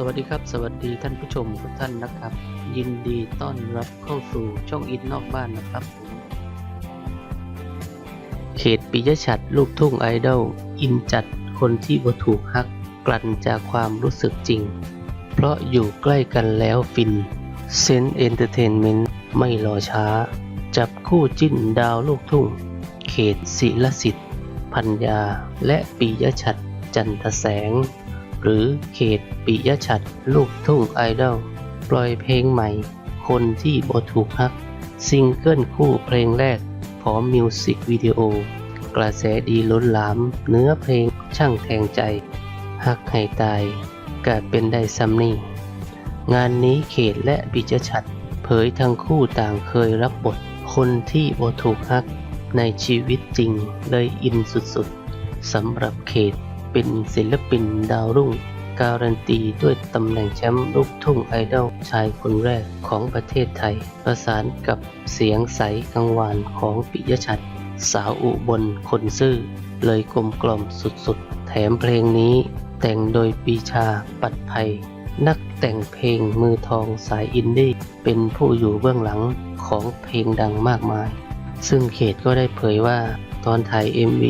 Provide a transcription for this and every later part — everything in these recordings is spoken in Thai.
สวัสดีครับ สวัสดีท่านผู้ชมทุกท่านนะครับ ยินดีต้อนรับเข้าสู่ช่องอินนอกบ้านนะครับผมเขตปิยชัดลูกทุ่งไอดอลอินจัดคนที่บ่ถูกฮักกลั่นจากความรู้สึกจริง เพราะอยู่ใกล้กันแล้วฟินเซนเอนเตอร์เทนเมนต์ไม่รอช้า จับคู่จิ้นดาวลูกทุ่ง เขตศิลสิทธิ์ พัญญา และปิยชัดจันทแสง หรือเขตปิยชัดลูกทุ่งไอดอลปล่อยเพลงใหม่ คนที่บ่ถูกฮัก ซิงเกิลคู่เพลงแรกพร้อมมิวสิกวิดีโอ กระแสดีล้นหลาม เนื้อเพลงช่างแทงใจ ฮักให้ตายกาเป็นได้ซัมนี่ งานนี้เขตและปิยชัดเผยทั้งคู่ต่างเคยรับบท คนที่บ่ถูกฮักในชีวิตจริงเลยอินสุดๆสำหรับเขต เป็นศิลปินดาวรุ่ง การันตีด้วยตำแหน่งแชมป์ลูกทุ่งไอดอลชายคนแรกของประเทศไทย ประสานกับเสียงใสกังวานของปิยชัด สาวอุบลคนซื่อ เลยกลมกล่อมสุดๆ แถมเพลงนี้ แต่งโดยปีชาปัดภัย นักแต่งเพลงมือทองสายอินดี้เป็นผู้อยู่เบื้องหลังของเพลงดังมากมาย ซึ่งเขตก็ได้เผยว่าตอนถ่าย MV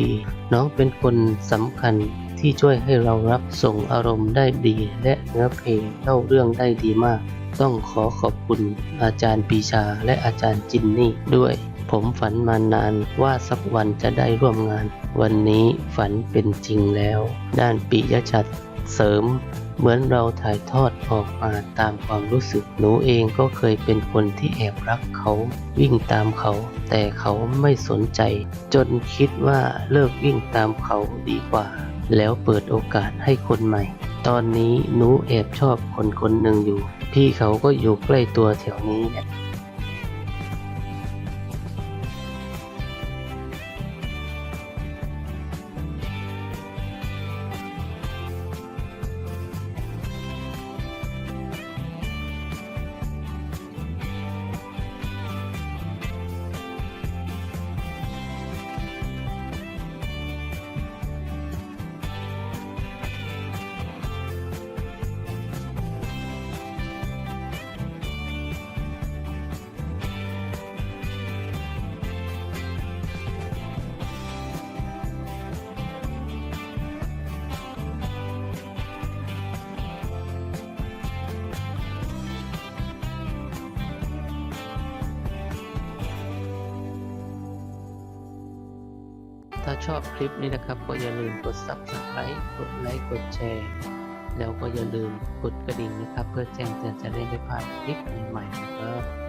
น้องเป็นคนสำคัญ ที่ช่วยให้เรารับส่งอารมณ์ได้ดี และเนื้อเพลงเล่าเรื่องได้ดีมาก ต้องขอขอบคุณอาจารย์ปีชาและอาจารย์จินนี่ด้วย ผมฝันมานานว่าสักวันจะได้ร่วมงาน วันนี้ฝันเป็นจริงแล้ว ด้านปิยชัดเสริม เหมือนเราถ่ายทอดออกมาตามความรู้สึก หนูเองก็เคยเป็นคนที่แอบรักเขา วิ่งตามเขา แต่เขาไม่สนใจ จนคิดว่าเลิกวิ่งตามเขาดีกว่า แล้วเปิดโอกาสให้คนใหม่ ตอนนี้หนูแอบชอบคนคนหนึ่งอยู่ พี่เขาก็อยู่ใกล้ตัวแถวนี้แหละ ถ้าชอบคลิปนี้นะครับ ก็อย่าลืมกด subscribe กดไลค์กดแชร์ แล้วก็อย่าลืมกดกระดิ่งนะครับ เพื่อแจ้งเตือนจะได้ไม่พลาดคลิปใหม่ๆนะครับ